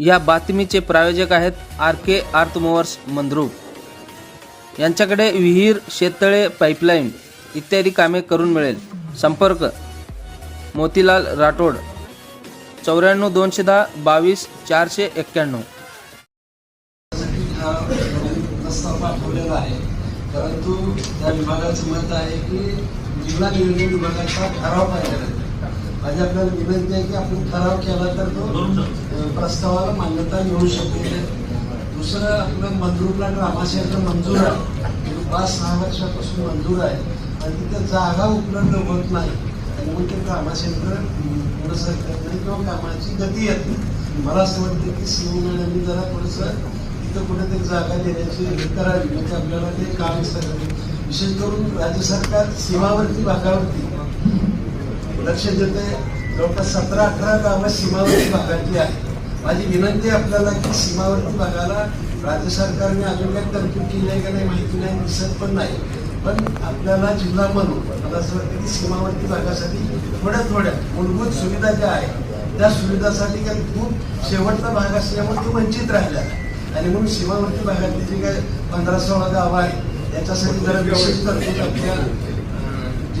या बातमीचे प्रायोजक आहेत आर के आर्थमोवर्स मोवर्स यांच्याकडे विहीर शेततळे पाईपलाईन इत्यादी कामे करून मिळेल. संपर्क मोतीलाल राठोड. चौऱ्याण्णव दोनशे दहा बावीस चारशे एक्क्याण्णव. पाठवलेला आहे परंतु त्या विभागाचं मत आहे की जिल्हा नियोजन विभागाचा ठराव पाहिजे. माझी आपल्याला विनंती आहे की आपण ठराव केला तर तो प्रस्तावाला मान्यता मिळू शकते. दुसरं आपलं मंजूरला ग्रामाशयाचं मंजूर आहे. म्हणजे पाच सहा वर्षापासून मंजूर आहे. आणि तिथे जागा उपलब्ध होत नाही. आणि ते ग्रामसेंटर पुढं सरकत नाही किंवा कामाची गती येत नाही. मला असं वाटतं की सीओ जरा थोडंसं तिथं कुठेतरी जागा देण्याची हे करावी. म्हणजे आपल्याला ते काम सगळं विशेष करून राज्य सरकार सीमावर्ती भागावरती लक्ष देते जवळपास सतरा अठरा गावं सीमावर्ती भागातली आहे माझी विनंती आपल्याला की सीमावर्ती भागाला राज्य सरकारने अजून काही तरतूद केली आहे का नाही माहिती नाही दिसत पण नाही. पण आपल्याला जिल्हा म्हणून मला असं वाटतं की सीमावर्ती भागासाठी थोड्या थोड्या मूलभूत सुविधा ज्या आहेत त्या सुविधासाठी काही खूप शेवटचा भाग असल्यामुळे तो वंचित राहिल्या आणि म्हणून सीमावर्ती भागातली जी काय पंधरा सोळा गावं आहेत याच्यासाठी जरा विशेष तरतूद आपल्या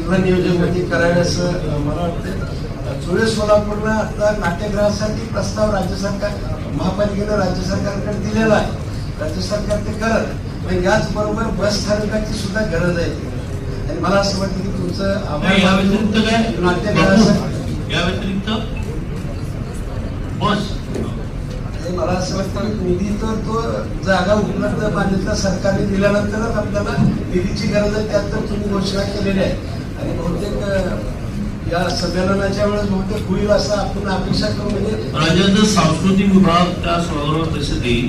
अं, जिल्हा नियोजनमध्ये करावे असं अं, मला वाटतं जुळे सोलापूरला आता नाट्यगृहासाठी प्रस्ताव राज्य सरकार महापालिकेनं राज्य सरकारकडे दिलेला आहे. राज्य सरकार ते करत पण याचबरोबर बस स्थानकाची सुद्धा गरज आहे. आणि मला असं वाटतं की तुमचं नाही, या व्यतिरिक्त काय? नाट्यगृहासाठी या व्यतिरिक्त बस. मला असं वाटतं निधी तर तो जागा उपलब्ध मान्यता सरकारने दिल्यानंतरच आपल्याला निधीची गरज आहे त्यात तर तुम्ही घोषणा केलेली आहे. या संमेलनाच्या वेळेस बहुतेक होईल असं आपण अपेक्षा करू म्हणजे राज्याचा सांस्कृतिक विभाग त्या सभागृहात पैसे देईल.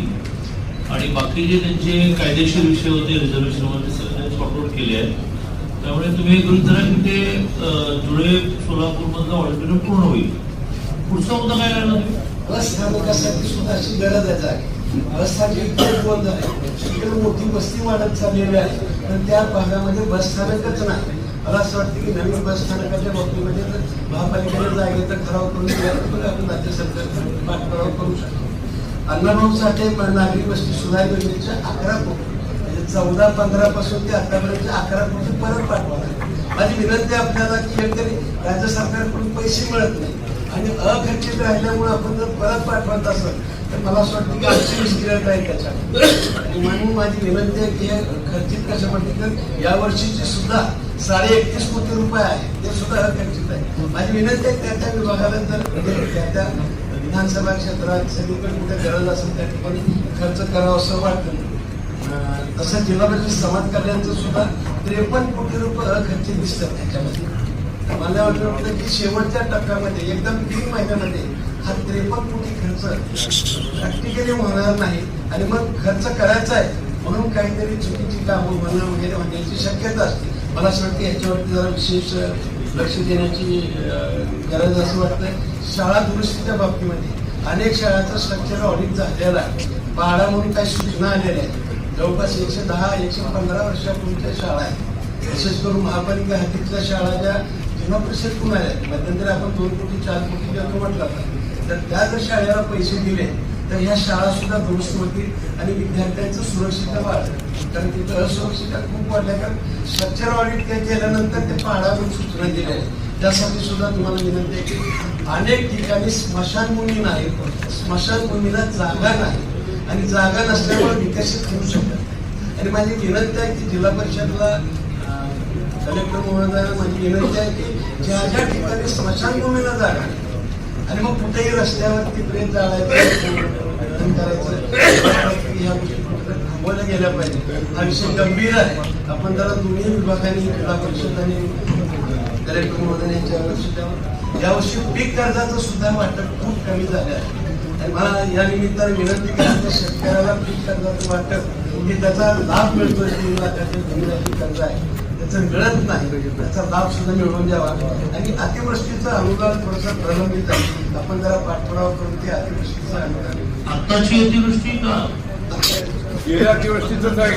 आणि बाकी जे त्यांचे कायदेशीर विषय होते रिझर्वेशन वगैरे सगळे त्यांनी सॉर्ट केले आहेत. त्यामुळे तुम्ही हे गृहित धरा की ते धुळे सोलापूर मधलं ऑडिटोरियम पूर्ण होईल. पुढचा मुद्दा काय तुम्ही? बस स्थानकासाठी सुद्धा अशी गरज आहे जागी. बस स्थानक बंद आहे. इकडे मोठी वस्ती वाढत चाललेली आहे. पण त्या भागामध्ये बस स्थानकच नाही. मला असं वाटतं की नवीन बस स्थानकाच्या बाबतीमध्ये जर महापालिकेने जागेचा ठराव करून आपण राज्य सरकारकडे पाठपुरावा करू शकतो. अण्णाभाऊ साठे नागरिक वस्ती सुधार योजनेच्या अकरा कोटी म्हणजे चौदा पंधरा पासून ते आतापर्यंत अकरा कोटी परत पाठवा माझी विनंती आपल्याला की एकतरी राज्य सरकारकडून पैसे मिळत नाही आणि अखर्चित राहिल्यामुळे आपण जर परत पाठवत असेल तर मला असं वाटतं की आमची निष्क्रियता आहे त्याच्यात. आणि म्हणून माझी विनंती आहे की हे खर्चित कशामध्ये तर या वर्षीची सुद्धा साडे एकतीस कोटी रुपये आहे. ते सुद्धा खर्चित आहे. माझी विनंती आहे त्या त्या विभागाला जर त्या त्या विधानसभा क्षेत्रात सगळीकडे कुठे गरज असेल त्या ठिकाणी खर्च करावा असं वाटतं. तसं जिल्हा परिषद समाज कल्याणचं सुद्धा त्रेपन्न कोटी रुपये खर्चित दिसतात त्याच्यामध्ये. मला वाटतं वाटतं की शेवटच्या टप्प्यामध्ये एकदम तीन महिन्यामध्ये हा त्रेपन्न कोटी खर्च प्रॅक्टिकली होणार नाही. आणि मग खर्च करायचा आहे. म्हणून काहीतरी चुकीची कामं होणं वगैरे होण्याची शक्यता असते. मला असं वाटतं याच्यावरती जरा विशेष लक्ष देण्याची गरज असं वाटतं शाळा दुरुस्तीच्या बाबतीमध्ये अनेक शाळांचं स्ट्रक्चर ऑडिट झालेलं आहे. बाळा म्हणून काही सूचना आलेल्या आहेत. जवळपास एकशे दहा एकशे पंधरा वर्षापूर्वीच्या शाळा आहेत. विशेष करून महापालिका हद्दीतल्या शाळा ज्या जिल्हा परिषद पुन्हा आहेत. मध्यंतरी आपण दोन कोटी चार कोटी जातो म्हटलं होतं तर त्या जर शाळेला पैसे दिले तर ह्या शाळा सुद्धा दुरुस्त होतील आणि विद्यार्थ्यांचं सुरक्षितता वाढेल. कारण तिथं असुरक्षितता खूप वाढल्या कारण स्ट्रक्चर ऑडिट काय केल्यानंतर ते पाडा सूचना दिल्या आहेत. त्यासाठी सुद्धा तुम्हाला विनंती आहे की अनेक ठिकाणी स्मशानभूमी नाही स्मशानभूमीला जागा नाही आणि जागा नसल्यामुळे विकसित होऊ शकत आणि माझी विनंती आहे की जिल्हा परिषदला कलेक्टर महोदयाला माझी विनंती आहे की ज्या ज्या ठिकाणी स्मशानभूमीला जागा नाही, आणि मग कुठेही रस्त्यावरती प्रेत जाळायचं थांबवलं करायचं. या गोष्टी थांबवल्या गेल्या पाहिजे हा विषय गंभीर आहे. आपण त्याला दोन्ही विभागांनी जिल्हा परिषद आणि कलेक्टर महोदय यांच्यावर लक्ष द्यावं यावर्षी पीक कर्जाचं सुद्धा वाटप खूप कमी झालं आहे. आणि मला या निमित्ताने विनंती करायचं शेतकऱ्याला पीक कर्जाचं वाटप की त्याचा लाभ मिळतोय तीन लाखाचे कर्ज आहे. मिळत नाही. त्याचा लाभ सुद्धा मिळवून द्यावा. आणि अतिवृष्टीचं अनुदान थोडंसं प्रलंबित आहे. आपण जरा पाठपुरावा करून ते अतिवृष्टीचं अनुदान आत्ताची अतिवृष्टी का? गेल्या अतिवृष्टीचं काय